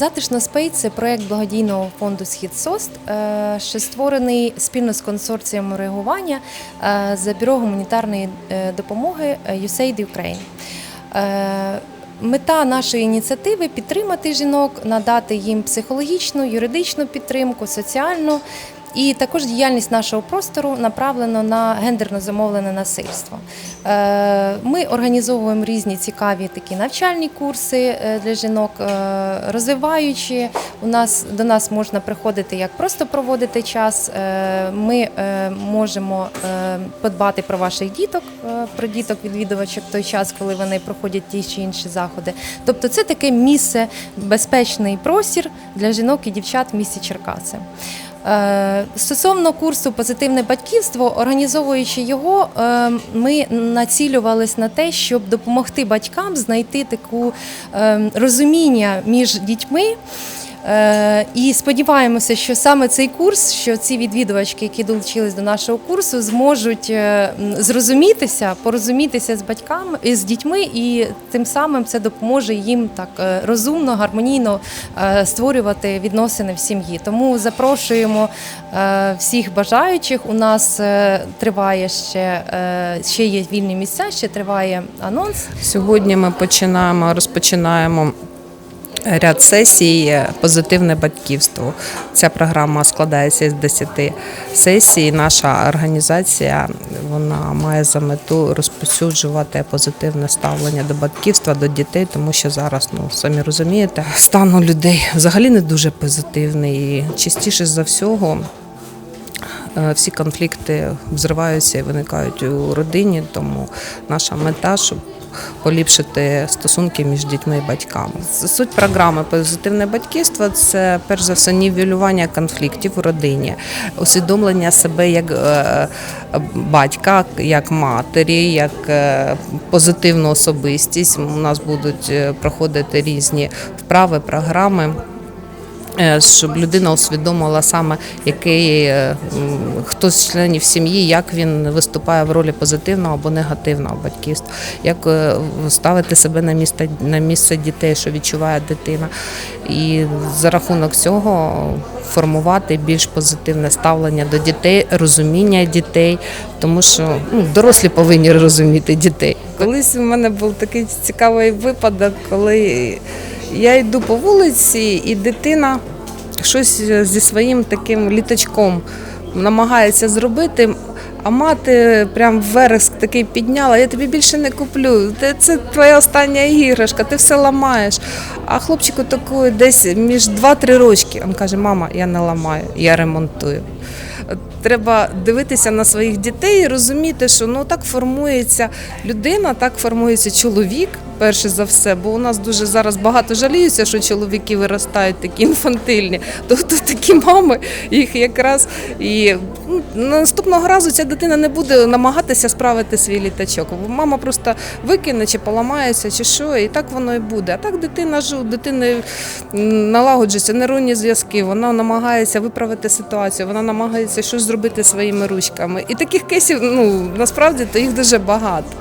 Затишно Спейт це проект благодійного фонду Схід СОСТ, е, що створений спільно з консорцієм реагування е, за бюро гуманітарної е, допомоги USAID Ukraine. Мета нашої ініціативи підтримати жінок, надати їм психологічну, юридичну підтримку, соціальну. І також діяльність нашого простору направлена на гендерно замовлене насильство. Е, Ми організовуємо різні цікаві такі навчальні курси е, для жінок, е, розвиваючи. У нас до нас можна приходити як просто проводити час. Ми можемо подбати про ваших діток, про діток відвідувачок в той час, коли вони проходять ті чи інші заходи. Тобто, це таке місце, безпечний простір для жінок і дівчат в місті Черкаси. Е, Стосовно курсу Позитивне батьківство, організовуючи його, е, ми націлювались на те, щоб допомогти батькам знайти таку е, розуміння між дітьми. Е, І сподіваємося, що саме цей курс, що ці відвідувачки, які долучились до нашого курсу, зможуть е, зрозумітися, порозумітися з батьками з дітьми, і тим самим це допоможе їм так е, розумно, гармонійно е, створювати відносини в сім'ї. Тому запрошуємо е, всіх бажаючих. У нас е, триває ще, е, ще є вільні місця, ще триває анонс. Сьогодні ми починаємо, розпочинаємо ряд сесій Позитивне батьківство. Ця програма складається з 10 сесій. Наша організація вона має за мету розповсюджувати позитивне ставлення до батьківства, до дітей, тому що зараз, ну самі розумієте, стан у людей взагалі не дуже позитивний. І частіше за всього е, всі конфлікти взриваються і виникають у родині, тому наша мета, щоб поліпшити стосунки між дітьми і батьками. Суть програми Позитивне батьківство це перш за все нівелювання конфліктів у родині, усвідомлення себе як е, батька, як матері, як е, позитивну особистість. У нас будуть е, проходити різні вправи, програми. Е, Щоб людина усвідомила саме, який е, хто з членів сім'ї, як він виступає в ролі позитивного або негативного батьківства, як е, ставити себе на місце, на місце дітей, що відчуває дитина, і за рахунок цього формувати більш позитивне ставлення до дітей, розуміння дітей, тому що ну, дорослі повинні розуміти дітей. Колись у мене був такий цікавий випадок, коли я йду по вулиці, і дитина щось зі своїм таким літачком намагається зробити. А мати прям вереск такий підняла, я тобі більше не куплю. Це, це твоя остання іграшка, ти все ламаєш. А хлопчику такої десь між 2-3 рочки. Він каже: мама, я не ламаю, я ремонтую. Треба дивитися на своїх дітей і розуміти, що ну так формується людина, так формується чоловік, перше за все. Бо у нас дуже зараз багато жаліються, що чоловіки виростають такі інфантильні. Тобто такі мами їх якраз і ну, наступного разу ця дитина не буде намагатися справити свій літачок. Мама просто викине чи поламається, чи що, і так воно і буде. А так дитина ж у дитини налагоджуються нейронні зв'язки. Вона намагається виправити ситуацію, вона намагається щось зробити своїми ручками. І таких кейсів ну насправді то їх дуже багато.